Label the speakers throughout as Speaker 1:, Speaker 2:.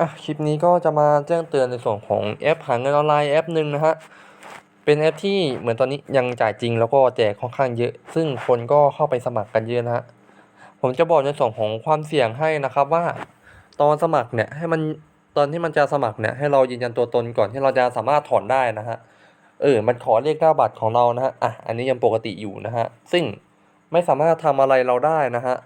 Speaker 1: อะคลิปนี้ก็จะมาแจ้งเตือนในส่วนของแอปหาเงินออนไลน์แอปหนึ่งนะฮะ เป็นแอปที่เหมือนตอนนี้ยังจ่ายจริงแล้วก็แจกค่อนข้างเยอะ ซึ่งคนก็เข้าไปสมัครกันเยอะนะฮะ ผมจะบอกในส่วนของความเสี่ยงให้นะครับว่า ตอนสมัครเนี่ยให้มันตอนที่มันจะสมัครเนี่ยให้เรายืนยันตัวตนก่อนที่เราจะสามารถถอนได้นะฮะ เออ มันขอเลขหน้าบัตรของเรานะฮะ อะ อันนี้ยังปกติอยู่นะฮะ ซึ่งไม่สามารถทำอะไรเราได้นะฮะ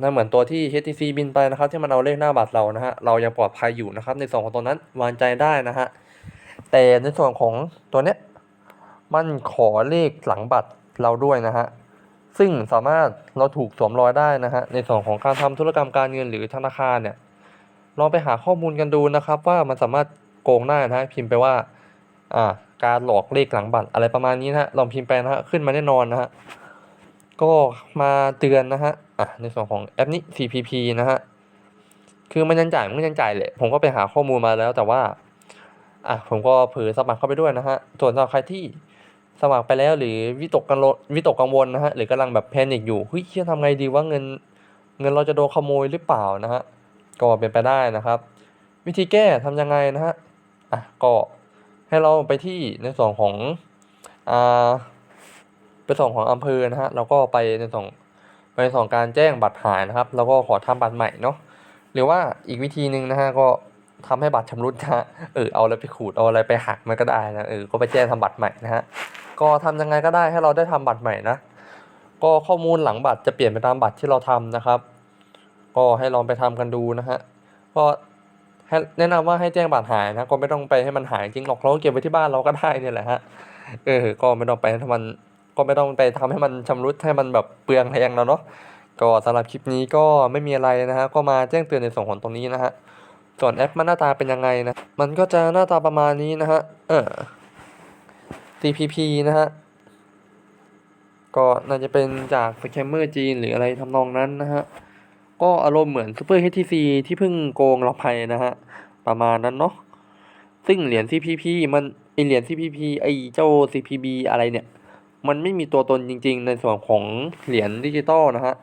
Speaker 1: นั่นเหมือนตัวที่ HTC บินไปนะครับ ที่มันเอาเลขหน้าบัตรเรานะฮะเรายังปลอดภัยอยู่นะครับ ในส่วนของตัวนั้นวางใจได้นะฮะแต่ในส่วนของตัวเนี้ยมันขอเลขหลังบัตรเราด้วยนะฮะซึ่งสามารถเราถูกสวมรอยได้นะฮะในส่วนของการทำธุรกรรมการเงินหรือธนาคารเนี่ยลองไปหาข้อมูลกันดูนะครับ ว่ามันสามารถโกงได้นะฮะพิมพ์ไปว่าอ่าการหลอกเลขหลังบัตรอะไรประมาณนี้นะฮะลองพิมพ์ไปนะฮะขึ้นมาแน่นอนนะฮะ ก็มาเตือนนะฮะอะในส่วนของแอปนี้ CPP นะฮะคือมันยังจ่ายมันยังจ่ายแหละผมก็ไปหาข้อมูลมาแล้วแต่ว่าอะผมก็เผลอสมัครเข้าไปด้วยนะฮะส่วนสำหรับใครที่สมัครไปแล้วหรือวิตกกังวลวิตกกังวลนะฮะหรือกำลังแบบแพนิคอยู่เฮ้ยเชี่ยทำไงดีว่าเงิน เงินเราจะโดนขโมยหรือเปล่านะฮะก็เป็นไปได้นะครับ วิธีแก้ทำยังไงนะฮะอะก็ให้เราไปที่ในส่วนของอ่า ไปส่งของอำเภอนะฮะแล้วก็ไปในส่งไปส่งการแจ้งบัตรหายนะครับ แล้วก็ขอทำบัตรใหม่เนาะหรือว่าอีกวิธีหนึ่งนะฮะก็ทำให้บัตรชำรุดนะฮะเออเอาอะไรไปขูดเอาอะไรไปหักมันก็ได้นะเออก็ไปแจ้งทำบัตรใหม่นะฮะก็ทำยังไงก็ได้ให้เราได้ทำบัตรใหม่นะก็ข้อมูลหลังบัตรจะเปลี่ยนไปตามบัตรที่เราทำนะครับ ก็ให้ลองไปทำกันดูนะฮะก็ให้แนะนำว่าให้แจ้งบัตรหายนะก็ไม่ต้องไปให้มันหายจริงหรอกเราก็เก็บไว้ที่บ้านเราก็ได้เนี่ยแหละฮะเออก็ไม่ต้องไปให้มัน ก็ไม่ต้องไปทำให้มันชำรุดให้มันแบบเปลืองแรงแล้วเนาะก็สำหรับคลิปนี้ก็ไม่มีอะไรนะฮะก็มาแจ้งเตือนในส่วนของตรงนี้นะฮะส่วนแอปมันหน้าตาเป็นยังไงนะมันก็จะหน้าตาประมาณนี้นะฮะเออ CPP นะฮะก็น่าจะเป็นจากสแคมเมอร์จีนหรืออะไรทำนองนั้นนะฮะ ก็อารมณ์เหมือน Super HTC ที่เพิ่งโกงเราไปนะฮะ ประมาณนั้นเนาะ ซึ่งเหรียญ CPP มันไอเหรียญ CPP ไอเจ้า CPB อะไรเนี่ย มันไม่มีตัวตนจริง ๆ ในส่วนของเหรียญดิจิตอลนะฮะ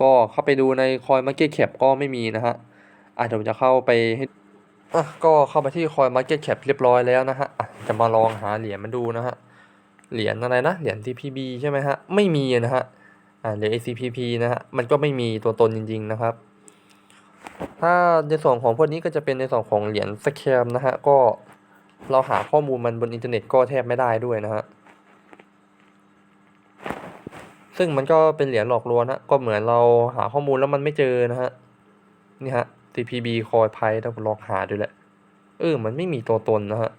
Speaker 1: ก็เข้าไปดูใน Coin Market Cap ก็ไม่มีนะฮะอะเดี๋ยวจะเข้าไปให้อะก็เข้าไปที่ Coin Market Cap เรียบร้อยแล้วนะฮะอะจะมาลองหาเหรียญมาดูนะฮะ เหรียญอะไรนะ เหรียญ CPB ใช่ไหมฮะ ไม่มีนะฮะ อ่าเหรียญ ACPP นะฮะ มันก็ไม่มีตัวตนจริง ๆ นะครับ ถ้าในส่วนของพวกนี้ก็จะเป็นในส่วนของเหรียญสแคมนะฮะ ก็เราหาข้อมูลมันบนอินเทอร์เน็ตก็แทบไม่ได้ด้วยนะฮะ ซึ่งมันก็เป็นเหรียญหลอกลวงนะก็เหมือนเราหาข้อมูลแล้วมันไม่เจอนะฮะนี่ฮะ TPB คอยไพ่ถ้าลองหาดูแหละเออมันไม่มีตัวตนนะฮะ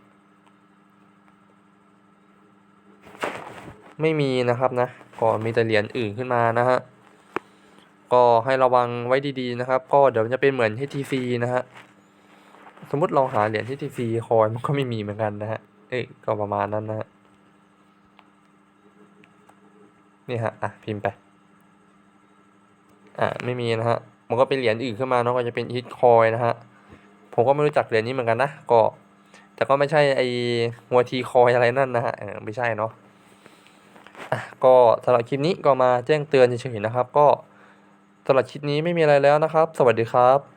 Speaker 1: ไม่มีนะครับนะก็มีแต่เหรียญอื่นขึ้นมานะฮะก็ให้ระวังไว้ดีๆนะครับ ก็เดี๋ยวจะเป็นเหมือน HTC นะฮะสมมติเราหาเหรียญ HTC คอยมันก็ไม่มีเหมือนกันนะฮะเอ้ยก็ประมาณนั้นนะฮะ นี่ฮะอะพิมพ์ไปอ่าไม่มีนะฮะมันก็เป็นเหรียญอื่นขึ้นมาเนาะก็จะเป็นฮิตคอยนะฮะผมก็ไม่รู้จักเหรียญนี้เหมือนกันนะก็ แต่ก็ไม่ใช่ไอหัวทีคอยอะไรนั่นนะฮะไม่ใช่เนาะอะก็สำหรับคลิปนี้ก็มาแจ้งเตือนเฉยๆนะครับ ก็สำหรับคลิปนี้ไม่มีอะไรแล้วนะครับ สวัสดีครับ